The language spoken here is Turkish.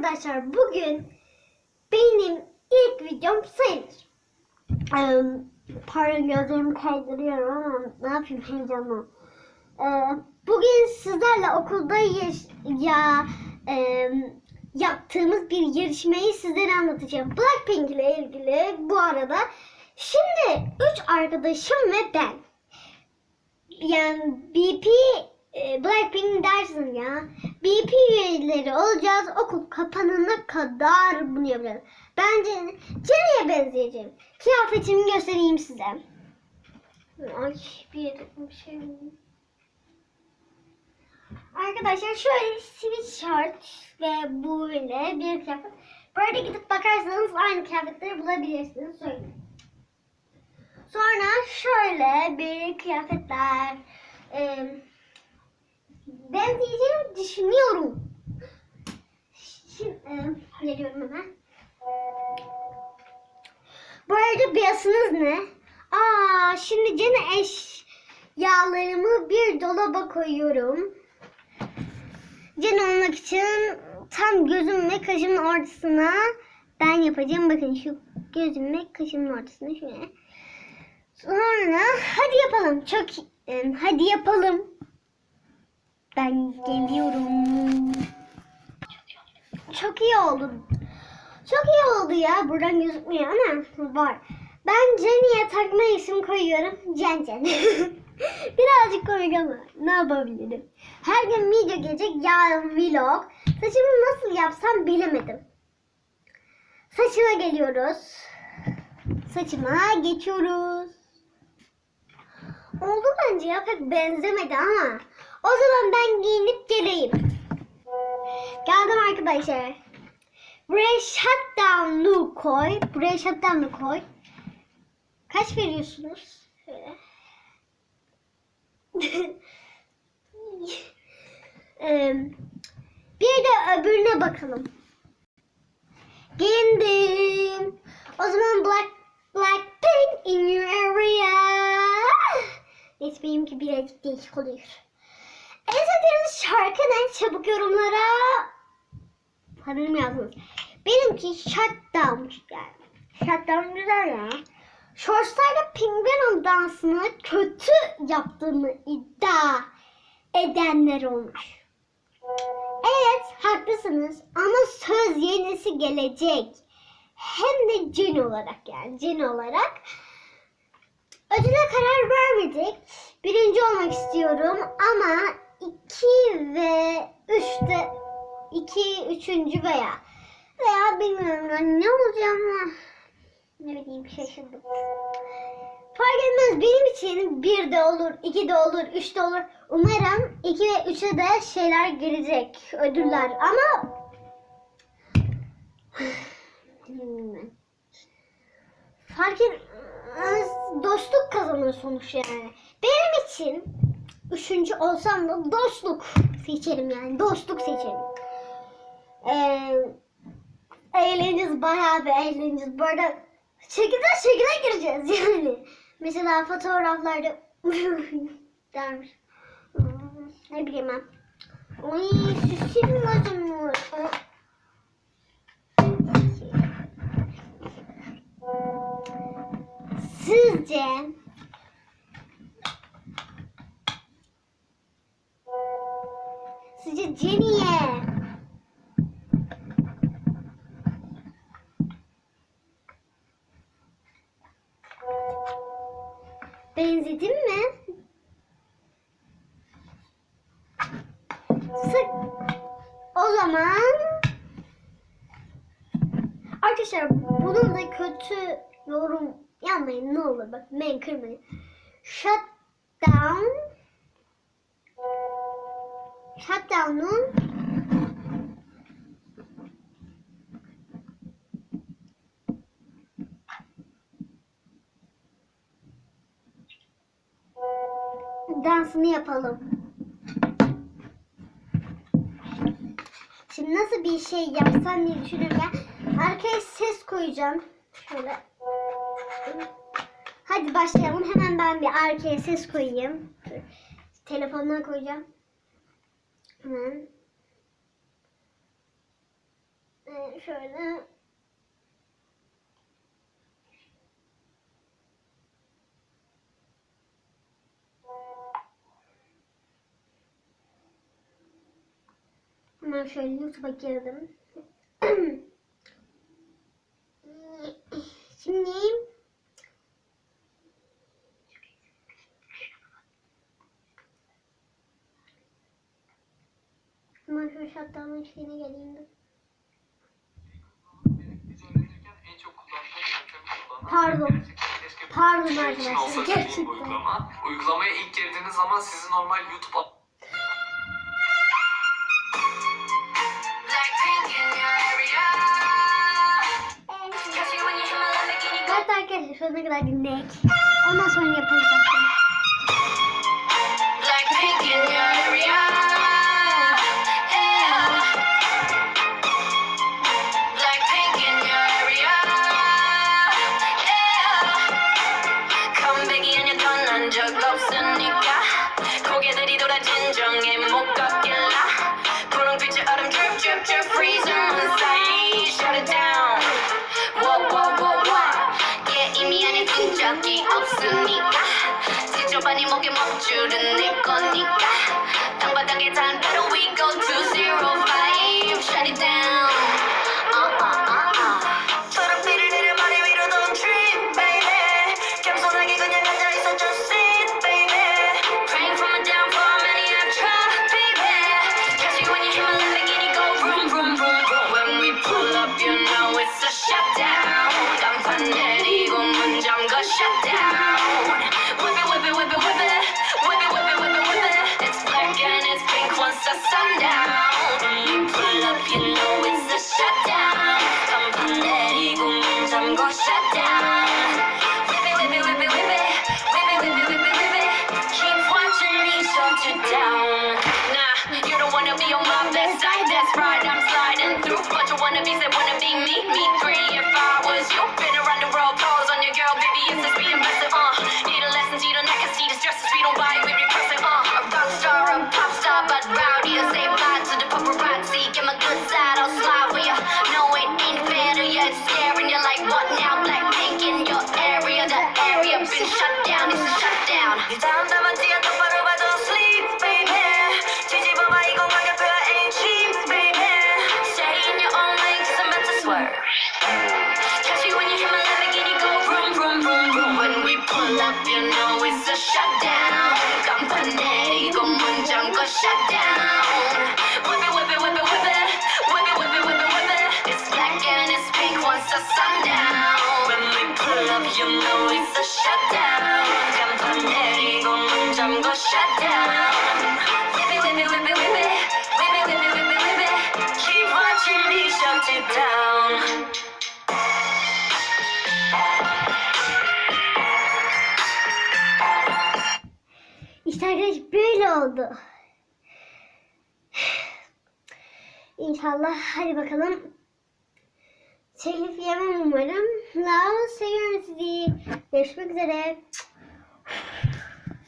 arkadaşlar bugün benim ilk videom sayılır. Ee, pardon gözlerimi kaydırıyorum ama ne yapayım heyecanla. Ee, bugün sizlerle okulda ya e, yaptığımız bir yarışmayı sizlere anlatacağım. Blackpink ile ilgili bu arada. Şimdi üç arkadaşım ve ben. Yani BP e, Blackpink dersin ya. BP üyeleri olacağız. Okul kapanana kadar bunu yapacağız. Bence Jenny'e benzeyeceğim. Kıyafetimi göstereyim size. Ay bir, bir şey. Arkadaşlar şöyle sweatshirt ve böyle bir kıyafet. Böyle gidip bakarsanız aynı kıyafetleri bulabilirsiniz. Söyleyeyim. Sonra şöyle bir kıyafetler e, benzeyeceğini düşünüyorum. Şimdi e, geliyorum hemen. Bu arada beyazınız ne? Aa, şimdi gene eşyalarımı bir dolaba koyuyorum. Cin olmak için tam gözüm ve kaşımın ortasına ben yapacağım. Bakın şu gözüm ve kaşımın ortasına şöyle. Sonra hadi yapalım. Çok e, hadi yapalım. Ben geliyorum. Çok iyi oldu. Çok iyi oldu ya. Buradan gözükmüyor ama var. Ben Jenny'e takma isim koyuyorum. Jen Jen. Birazcık komik ama ne yapabilirim? Her gün video gelecek. Yarın vlog. Saçımı nasıl yapsam bilemedim. Saçıma geliyoruz. Saçıma geçiyoruz. Oldu bence ya pek benzemedi ama. O zaman ben giyinip geleyim. Geldim arkadaşlar. Buraya shutdown'u koy. Buraya shutdown'u koy. Kaç veriyorsunuz? Bir de öbürüne bakalım. Giyindim. O zaman Black Blackpink in your area. Neyse benimki birazcık değişik oluyor. Şarkı? Çabuk yorumlara sanırım yazdınız. Benimki Shutdown yani. Shutdown güzel ya. Shorts'larda pingvin dansını kötü yaptığını iddia edenler olmuş. Evet haklısınız ama söz yenisi gelecek. Hem de cin olarak yani cin olarak. Ödüle karar vermedik. Birinci olmak istiyorum ama iki ve üçte iki, üçüncü veya veya bilmiyorum yani ne olacağım ne bileyim şaşırdım. Fark etmez benim için bir de olur, iki de olur, üç de olur. Umarım iki ve üçe de şeyler gelecek, ödüller ama fark etmez dostluk kazanır sonuç yani. Benim için üçüncü olsam da dostluk seçerim yani dostluk seçerim. Ee, eğleneceğiz bayağı bir eğleneceğiz. Bu arada şekilde şekilde gireceğiz yani. Mesela fotoğraflarda dermiş. Ne bileyim ben. Ay süsüm gözüm Sizce benzedim mi? Sık. O zaman arkadaşlar bunun da kötü yorum yapmayın ne olur bak ben kırmayın. Shut down Shutdown'un dansını yapalım. Şimdi nasıl bir şey yapsam diye düşünürken arkaya ses koyacağım. Şöyle. Hadi başlayalım. Hemen ben bir arkaya ses koyayım. Telefonuna koyacağım. Hemen. Ee, şöyle. Hemen şöyle YouTube'a girdim. Şimdi Hemen şu şartlarımın şeyine geleyim de. Pardon. Pardon arkadaşlar. Gerçekten. Uygulama. Uygulamaya ilk girdiğiniz zaman sizi normal YouTube arkadaşlar sonuna kadar dinleyin. Ondan sonra yaparız. chapter. İşte böyle oldu. İnşallah hadi bakalım. Telif yemem umarım. Love seviyorum sizi. Görüşmek üzere.